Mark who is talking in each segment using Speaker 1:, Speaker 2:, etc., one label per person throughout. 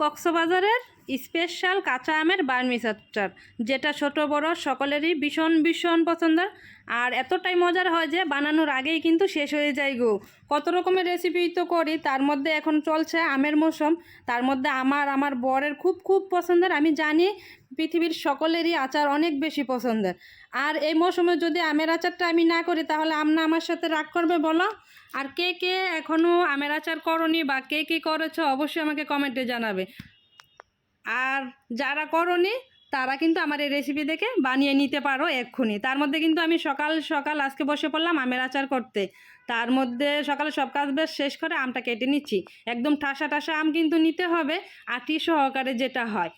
Speaker 1: কক্সবাজারের স্পেশাল কাঁচা আমের বার্মিস আচার যেটা ছোট, বড়, সকলেরই ভীষণ ভীষণ পছন্দের। আর এতটাই মজার হয় যে বানানোর আগেই কিন্তু শেষ হয়ে যায় গো। কত রকমের রেসিপি তো করি, তার মধ্যে এখন চলছে আমের মৌসুম, তার মধ্যে আমার আমার বরের খুব খুব পছন্দের, আমি জানি পৃথিবীর সকলেরই আচার অনেক বেশি পছন্দের। আর এই মৌসুমে যদি আমের আচারটা আমি না করি, তাহলে আমনা আমার সাথে রাগ করবে বলো? আর কে কে এখনও আমের আচার করনি বা কে কে করেছ অবশ্যই আমাকে কমেন্টে জানাবে। আর যারা করনি, তারা কিন্তু আমার এই রেসিপি দেখে বানিয়ে নিতে পারো এক্ষুনি। তার মধ্যে কিন্তু আমি সকাল সকাল আজকে বসে পড়লাম আমের আচার করতে। তার মধ্যে সকালে সব কাজ বেশ শেষ করে আমটা কেটে নিচ্ছি। একদম ঠাসা ঠাসা আম কিন্তু নিতে হবে, আটি সহকারে যেটা হয়।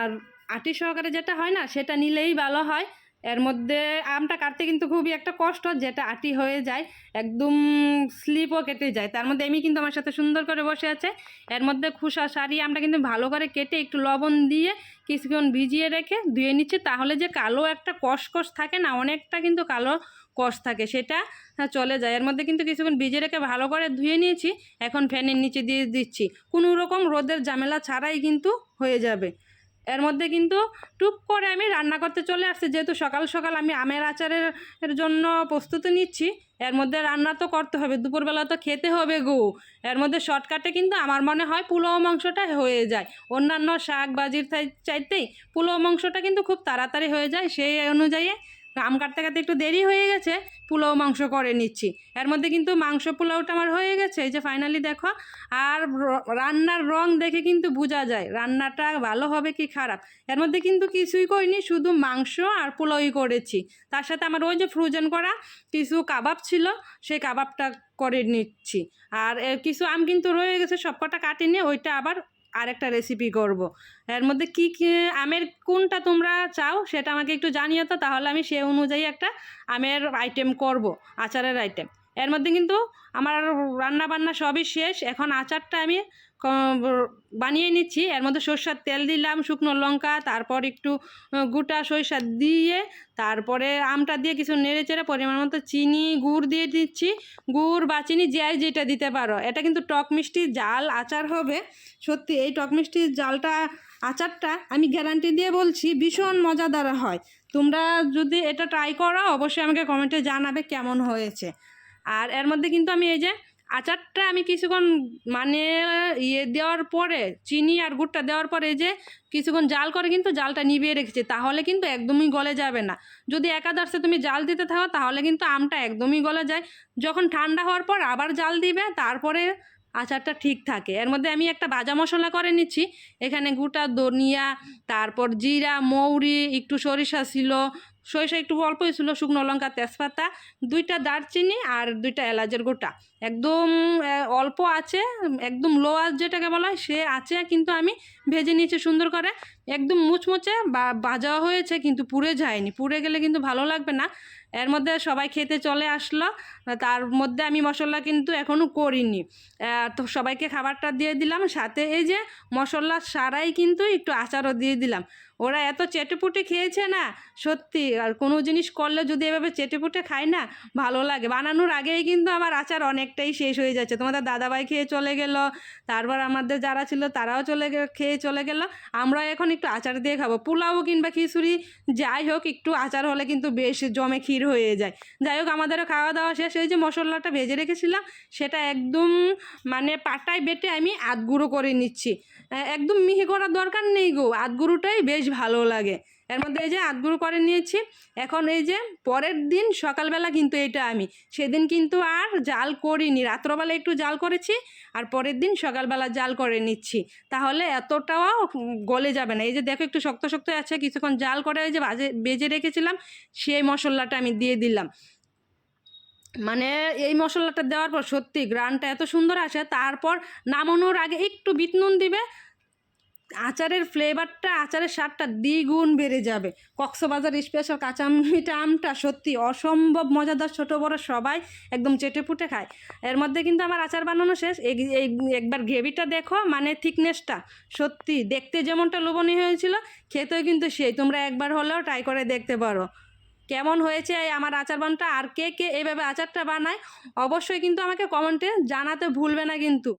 Speaker 1: আর আটি সহকারে যেটা হয় না, সেটা নিলেই ভালো হয়। এর মধ্যে আমটা কাটতে কিন্তু খুবই একটা কষ্ট, যেটা আটি হয়ে যায়, একদম স্লিপও কেটে যায়। তার মধ্যে এমনি কিন্তু আমার সাথে সুন্দর করে বসে আছে। এর মধ্যে খুসা, সারি, আমটা কিন্তু ভালো করে কেটে একটু লবণ দিয়ে কিছুক্ষণ ভিজিয়ে রেখে ধুয়ে নিচ্ছে, তাহলে যে কালো একটা কষকষ থাকে না, অনেকটা কিন্তু কালো কষ থাকে, সেটা চলে যায়। এর মধ্যে কিন্তু কিছুক্ষণ ভিজে রেখে ভালো করে ধুয়ে নিয়েছি, এখন ফ্যানের নিচে দিয়ে দিচ্ছি। কোনো রকম রোদের ঝামেলা ছাড়াই কিন্তু হয়ে যাবে। এর মধ্যে কিন্তু টুপ করে আমি রান্না করতে চলে আসছি। যেহেতু সকাল সকাল আমি আমের আচারের জন্য প্রস্তুতি নিচ্ছি, এর মধ্যে রান্না তো করতে হবে, দুপুরবেলা তো খেতে হবে গো। এর মধ্যে শর্টকাটে কিন্তু আমার মনে হয় পোলাও মাংসটা হয়ে যায়। অন্যান্য শাক বাজির চাইতেই পোলাও মাংসটা কিন্তু খুব তাড়াতাড়ি হয়ে যায়, সেই অনুযায়ী আম কাটতে কাটতে একটু দেরি হয়ে গেছে, পোলাও, মাংস করে নিচ্ছি। এর মধ্যে কিন্তু মাংস পোলাওটা আমার হয়ে গেছে, এই যে ফাইনালি দেখো, আর রান্নার রং দেখে কিন্তু বোঝা যায়, রান্নাটা ভালো হবে কি খারাপ। এর মধ্যে কিন্তু কিছুই করিনি, শুধু মাংস আর পোলাওই করেছি। তার সাথে আমার ওই যে ফ্রোজেন করা কিছু কাবাব ছিল, সেই কাবাবটা করে নিচ্ছি। আর কিছু আম কিন্তু রয়ে গেছে, সবকটা কাটিনি, ওইটা আবার আরেকটা রেসিপি করব। এর মধ্যে কি, কী আমের কোনটা তোমরা চাও সেটা আমাকে একটু জানিও তো, তাহলে আমি সে অনুযায়ী একটা আমের আইটেম করব, আচারের আইটেম এর মধ্যে কিন্তু আমার রান্না বান্না সবই শেষ। এখন আচারটা আমি বানিয়ে নিচ্ছি। এর মধ্যে সরষার তেল দিলাম, শুকনো লঙ্কা, তারপর একটু গোটা সরিষা দিয়ে, তারপরে আমটা দিয়ে কিছু নেড়ে চেড়ে পরিমাণ মতো চিনি, গুড় দিয়ে দিচ্ছি। গুড় বা চিনি যাই যেটা দিতে পারো। এটা কিন্তু টক মিষ্টি জাল আচার হবে। সত্যি, এই টক মিষ্টির জালটা, আচারটা আমি গ্যারান্টি দিয়ে বলছি, ভীষণ মজাদার হয়। তোমরা যদি এটা ট্রাই করো, অবশ্যই আমাকে কমেন্টে জানাবে কেমন হয়েছে। আর এর মধ্যে কিন্তু আমি এই যে আচারটা আমি কিছুক্ষণ মানে ইয়ে দেওয়ার পরে, চিনি আর গুড়টা দেওয়ার পরে এই যে কিছুক্ষণ জাল করে কিন্তু জালটা নিভিয়ে রেখেছি। তাহলে কিন্তু একদমই গলে যাবে না। যদি একাদশে তুমি জাল দিতে থাকো, তাহলে কিন্তু আমটা একদমই গলে যায়। যখন ঠান্ডা হওয়ার পর আবার জাল দিবে, তারপরে আচারটা ঠিক থাকে। এর মধ্যে আমি একটা ভাজা মশলা করে নিচ্ছি। এখানে গোটা ধনিয়া, তারপর জিরা, মৌরি, একটু সরিষা ছিল সরিষা একটু অল্প ছিল শুকনো লঙ্কা, তেজপাতা, দুইটা দারচিনি আর দুইটা এলাচের গোটা। একদম অল্প আছে, একদম লো আঁচ যেটাকে বলা হয়, সে আছে কিন্তু আমি ভেজে নিয়েছি সুন্দর করে। একদম মুচমুচে বা ভাজা হয়েছে কিন্তু পুড়ে যায়নি। পুড়ে গেলে কিন্তু ভালো লাগবে না। এর মধ্যে সবাই খেতে চলে আসলো, তার মধ্যে আমি মশলা কিন্তু এখনও করিনি। তো সবাইকে খাবারটা দিয়ে দিলাম, সাথে এই যে মশলা সারাই কিন্তু একটু আচারও দিয়ে দিলাম। ওরা এত চেটেপুটে খেয়েছে না, সত্যি। আর কোনো জিনিস করলে যদি এভাবে চেটেপুটে খায় না, ভালো লাগে। বানানোর আগেই কিন্তু আমার আচার অনেকটাই শেষ হয়ে যাচ্ছে। তোমাদের দাদাভাই খেয়ে চলে গেল, তারপর আমাদের যারা ছিল তারাও চলে খেয়ে চলে গেল। আমরা এখন একটু আচার দিয়ে খাব। পোলাও কিংবা খিচুড়ি, যাই হোক, একটু আচার হলে কিন্তু বেশ জমে ক্ষীর হয়ে যায়। যাই হোক, আমাদেরও খাওয়া দাওয়া শেষ হয়ে যে মশলাটা ভেজে রেখেছিলাম, সেটা একদম মানে পাটায় বেটে আমি আধ গুঁড়ো করে নিচ্ছি। একদম মিহি করার দরকার নেই গো। আধ গুঁড়োটাই বেশ ভালো লাগে। এর মধ্যে এই যে আধ করে নিয়েছি, এখন এই যে পরের দিন সকালবেলা কিন্তু এটা আমি। সেদিন কিন্তু আর জাল করিনি, রাত্রবেলা একটু জাল করেছি আর পরের দিন সকালবেলা জাল করে নিচ্ছি। তাহলে এতটাও গলে যাবে না। এই যে দেখো একটু শক্ত শক্ত আছে, কিছুক্ষণ জাল করে এই যে বাজে, বেজে রেখেছিলাম, সেই মশলাটা আমি দিয়ে দিলাম। মানে এই মশলাটা দেওয়ার পর সত্যি গ্রানটা এত সুন্দর আসে, তারপর নামানোর আগে একটু বিট নুন দিবে আচারের ফ্লেভারটা আচারের স্বাদটা দ্বিগুণ বেড়ে যাবে। কক্সবাজার স্পেশাল কাঁচা মিঠা আমটা সত্যি অসম্ভব মজাদার, ছোট, বড়, সবাই একদম চেটে পুটে খায়। এর মধ্যে কিন্তু আমার আচার বানানো শেষ। এই একবার গ্রেভিটা দেখো মানে থিকনেসটা সত্যি দেখতে যেমনটা লোভনীয় হয়েছিল, খেতেও কিন্তু সেই। তোমরা একবার হলেও ট্রাই করে দেখতে পারো। কেমন হয়েছে আমার আচার বানটা আর কে কে এইভাবে আচারটা বানায়? অবশ্যই কিন্তু আমাকে কমেন্টে জানাতে ভুলবে না কিন্তু।